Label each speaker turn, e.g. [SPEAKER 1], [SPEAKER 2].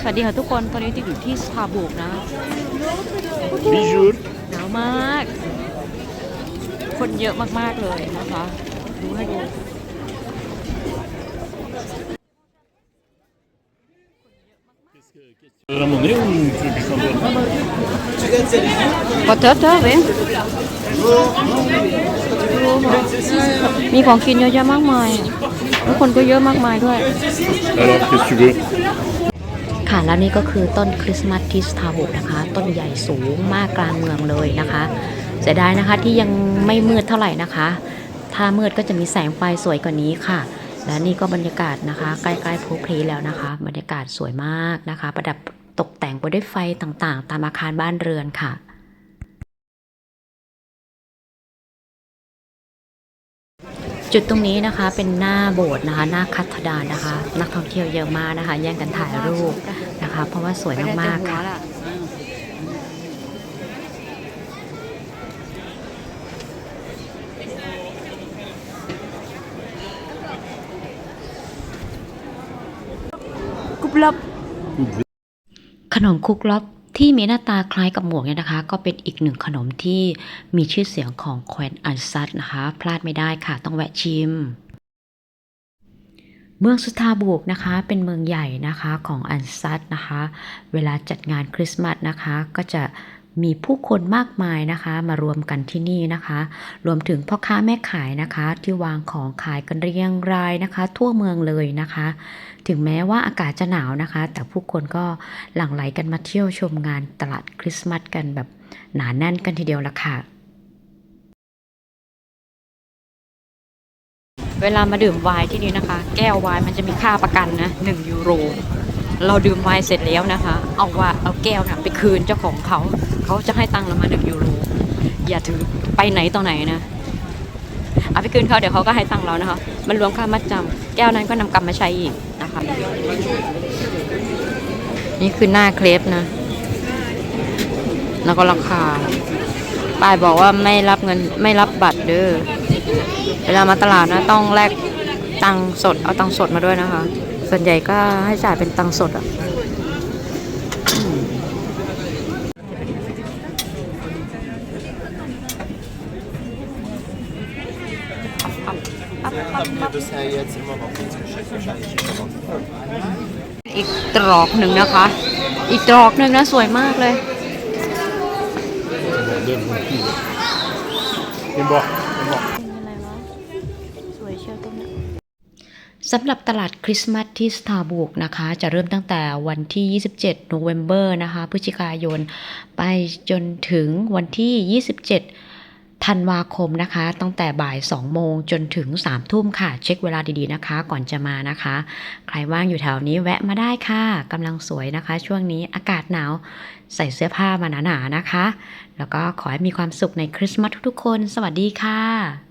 [SPEAKER 1] สวัสดีค่ะทุกคน ตอนนี้ติดอยู่ที่สตาร์บุกนะ
[SPEAKER 2] Bijou.
[SPEAKER 1] หนาวมาก คนเยอะมาก ๆ เลยนะคะ ดูให้ดู
[SPEAKER 2] Tu veux la monnaie ou tu veux que je t'en donne
[SPEAKER 1] กดเถอะเถอะเว้ยมีของกินเยอะแยะมากมายทุกคนก็เยอะมากมายด้วย
[SPEAKER 2] Alors, qu'est-ce que tu veux
[SPEAKER 1] ค่ะแล้วนี่ก็คือต้นคริสต์มาสที่สตาบุกนะคะ ต้นใหญ่สูงมากกลางเมืองเลยนะคะเสียดายนะคะที่ยังไม่มืดเท่าไหร่นะคะ ถ้ามืดก็จะมีแสงไฟสวยกว่านี้ค่ะ และนี่ก็บรรยากาศนะคะ ใกล้ๆโพเพลแล้วนะคะ บรรยากาศสวยมากนะคะ ประดับตกแต่งไปด้วยไฟต่างๆ ตามอาคารบ้านเรือนค่ะ จุดตรงนี้นะคะเป็นหน้าโบสถ์นะคะ หน้าคัทดานนะคะ นักท่องเที่ยวเยอะมากนะคะ แย่งกันถ่ายรูปนะคะ เพราะว่าสวยมากๆค่ะกุบลับขนมคุกล็อบ ที่มีหน้าตาคล้ายกับหมวกเนี่ยนะคะ ก็เป็นอีกหนึ่งขนมที่มีชื่อเสียงของแคว้นอันซัตนะคะ พลาดไม่ได้ค่ะ ต้องแวะชิม เมืองสุทาบุกนะคะ เป็นเมืองใหญ่นะคะของอันซัตนะคะ เวลาจัดงานคริสต์มาสนะคะ ก็จะ มีผู้คนมากมายนะคะ มารวมกันที่นี่นะคะ รวมถึงพ่อค้าแม่ขายนะคะ ที่วางของขายกันเรียงรายนะคะ ทั่วเมืองเลยนะคะ ถึงแม้ว่าอากาศจะหนาวนะคะ แต่ผู้คนก็หลั่งไหลกันมาเที่ยวชมงานตลาดคริสต์มาสกันแบบหนาแน่นกันทีเดียวละค่ะเวลามาดื่มไวน์ที่นี่นะคะ แก้วไวน์มันจะมีค่าประกันนะ1ยูโร เราดื่มไวน์เสร็จแล้วนะคะ เอาว่าเอาแก้วนะไปคืนเจ้าของเขา เขาจะให้ตังค์เรามา1ยูโรอย่าถือไปไหนต่อไหนนะเอาไปคืนเขาเดี๋ยวเขาก็ให้ตังค์เรานะคะ มันรวมค่ามัดจำแก้วนั้นก็นำกลับมาใช้อีกนะคะ นี่คือหน้าเครปนะ แล้วก็ราคาป้ายบอกว่าไม่รับเงินไม่รับบัตรเด้อเวลามาตลาดนะต้องแลกตังค์สดเอาตังค์สดมาด้วยนะคะ ส่วนใหญ่ก็ให้จ่ายเป็นตังค์สดอะ อีกตรอกหนึ่งนะคะ อีกตรอกหนึ่งนะสวยมากเลย
[SPEAKER 2] Donne mon cul. Viens boire, viens boire.
[SPEAKER 1] อะไรวะสวยเชียวตรงนี้สำหรับตลาดคริสต์มาสที่สตาร์บุกนะคะ จะเริ่มตั้งแต่วันที่ 27 โนเวม ber นะคะพฤศจิกายน ไปจนถึงวันที่ 27 ธันวาคมนะคะ ตั้งแต่บ่าย 2 โมงจนถึง 3 ทุ่มค่ะ เช็คเวลาดีๆนะคะ ก่อนจะมานะคะ ใครว่างอยู่แถวนี้แวะมาได้ค่ะกำลังสวยนะคะ ช่วงนี้อากาศหนาวใส่เสื้อผ้ามาหนาๆนะคะ แล้วก็ขอให้มีความสุขในคริสต์มาสทุกๆคน สวัสดีค่ะ